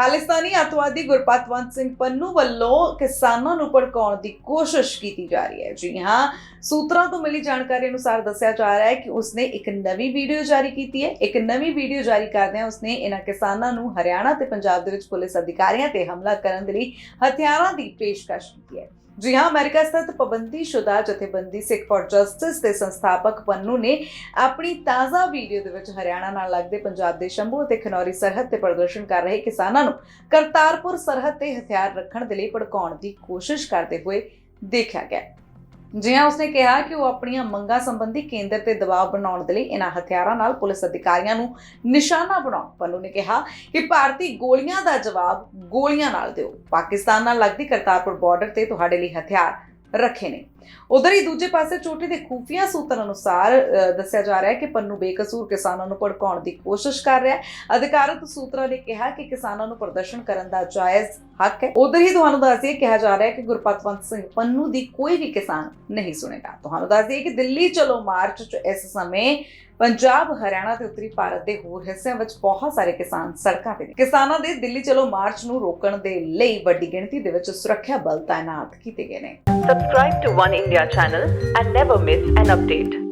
ਖਾਲਿਸਤਾਨੀ ਅੱਤਵਾਦੀ ਗੁਰਪਤਵੰਤ ਸਿੰਘ ਪੰਨੂ ਵੱਲੋਂ ਕਿਸਾਨਾਂ ਨੂੰ ਭੜਕਾਉਣ ਦੀ ਕੋਸ਼ਿਸ਼ ਕੀਤੀ ਜਾ ਰਹੀ ਹੈ। ਜੀ ਹਾਂ, ਸੂਤਰਾਂ ਤੋਂ ਮਿਲੀ ਜਾਣਕਾਰੀ ਅਨੁਸਾਰ ਦੱਸਿਆ ਜਾ ਰਿਹਾ ਹੈ ਕਿ ਉਸਨੇ ਇੱਕ ਨਵੀਂ ਵੀਡੀਓ ਜਾਰੀ ਕੀਤੀ ਹੈ। ਇੱਕ ਨਵੀਂ ਵੀਡੀਓ ਜਾਰੀ ਕਰਦਿਆਂ ਉਸਨੇ ਇਹਨਾਂ ਕਿਸਾਨਾਂ ਨੂੰ ਹਰਿਆਣਾ ਤੇ ਪੰਜਾਬ ਦੇ ਵਿੱਚ ਪੁਲਿਸ ਅਧਿਕਾਰੀਆਂ ਤੇ ਹਮਲਾ ਕਰਨ ਦੇ ਲਈ ਹਥਿਆਰਾਂ ਦੀ ਪੇਸ਼ਕਸ਼ ਕੀਤੀ ਹੈ। ਜੀ ਹਾਂ, ਅਮਰੀਕਾ ਸਥਿਤ ਪਾਬੰਦੀਸ਼ੁਦਾ ਜਥੇਬੰਦੀ ਸਿੱਖ ਫॉर ਜਸਟਿਸ ਦੇ ਸੰਸਥਾਪਕ ਪੰਨੂ ਨੇ ਆਪਣੀ ਤਾਜ਼ਾ ਵੀਡੀਓ ਦੇ ਵਿੱਚ ਹਰਿਆਣਾ ਨਾਲ ਲੱਗਦੇ ਪੰਜਾਬ ਦੇ ਸ਼ੰਭੂ ਅਤੇ ਖਨੌਰੀ ਸਰਹੱਦ ਤੇ ਪ੍ਰਦਰਸ਼ਨ ਕਰ ਰਹੇ ਕਿਸਾਨਾਂ ਨੂੰ ਕਰਤਾਰਪੁਰ ਸਰਹੱਦ ਤੇ ਹਥਿਆਰ ਰੱਖਣ ਦੇ ਲਈ ਭੜਕਾਉਣ ਦੀ ਕੋਸ਼ਿਸ਼ ਕਰਦੇ ਹੋਏ ਦੇਖਿਆ ਗਿਆ। ਜੀ ਉਸਨੇ ਕਿਹਾ ਕਿ ਉਹ ਆਪਣੀਆਂ ਮੰਗਾਂ ਸੰਬੰਧੀ ਕੇਂਦਰ ਤੇ ਦਬਾਅ ਬਣਾਉਣ ਦੇ ਲਈ ਇਹਨਾਂ ਹਥਿਆਰਾਂ ਨਾਲ ਪੁਲਿਸ ਅਧਿਕਾਰੀਆਂ ਨੂੰ ਨਿਸ਼ਾਨਾ ਬਣਾਉਣ ਪੰਨੂ ਨੇ ਕਿਹਾ ਕਿ ਭਾਰਤੀ ਗੋਲੀਆਂ ਦਾ ਜਵਾਬ ਗੋਲੀਆਂ ਨਾਲ ਦਿਓ। ਪਾਕਿਸਤਾਨ ਨਾਲ ਲੱਗਦੀ ਕਰਤਾਰਪੁਰ ਬਾਰਡਰ ਤੇ ਤੁਹਾਡੇ ਲਈ ਹਥਿਆਰ ਰੱਖੇ ਨੇ। ਉਧਰ ਹੀ ਦੂਜੇ ਪਾਸੇ ਚੋਟੀ ਦੇ ਖੂਫੀਆ ਸੂਤਰ ਅਨੁਸਾਰ ਦੱਸਿਆ ਜਾ ਰਿਹਾ ਹੈ ਕਿ ਪੰਨੂ ਬੇਕਸੂਰ ਕਿਸਾਨਾਂ ਨੂੰ ਭੜਕਾਉਣ ਦੀ ਕੋਸ਼ਿਸ਼ ਕਰ ਰਿਹਾ ਹੈ। ਅਧਿਕਾਰਤ ਸੂਤਰਾਂ ਨੇ ਕਿਹਾ ਕਿ ਕਿਸਾਨਾਂ ਨੂੰ ਪ੍ਰਦਰਸ਼ਨ ਕਰਨ ਦਾ ਜਾਇਜ਼ ਹੱਕ ਹੈ। ਉਧਰ ਹੀ ਤੁਹਾਨੂੰ ਦੱਸ ਦਈਏ, ਕਿਹਾ ਜਾ ਰਿਹਾ ਹੈ ਕਿ ਗੁਰਪਤਵੰਤ ਸਿੰਘ ਪੰਨੂ ਦੀ ਕੋਈ ਵੀ ਕਿਸਾਨ ਨਹੀਂ ਸੁਣੇਗਾ। ਤੁਹਾਨੂੰ ਦੱਸ ਦਈਏ ਕਿ ਦਿੱਲੀ, ਚਲੋ ਮਾਰਚ 'ਚ ਇਸ ਸਮੇਂ ਪੰਜਾਬ, ਹਰਿਆਣਾ ਤੇ ਉੱਤਰੀ ਭਾਰਤ ਦੇ ਹੋਰ ਹਿੱਸਿਆਂ ਵਿੱਚ ਬਹੁਤ ਸਾਰੇ ਕਿਸਾਨ ਸੜਕਾਂ ਤੇ ਨੇ ਕਿਸਾਨਾਂ ਦੇ ਦਿੱਲੀ ਚਲੋ ਮਾਰਚ ਨੂੰ ਰੋਕਣ ਦੇ ਲਈ ਵੱਡੀ ਗਿਣਤੀ ਦੇ ਵਿੱਚ ਸੁਰੱਖਿਆ ਬਲ ਤਾਇਨਾਤ ਕੀਤੇ ਗਏ ਨੇ Subscribe to One India channel and never miss an update.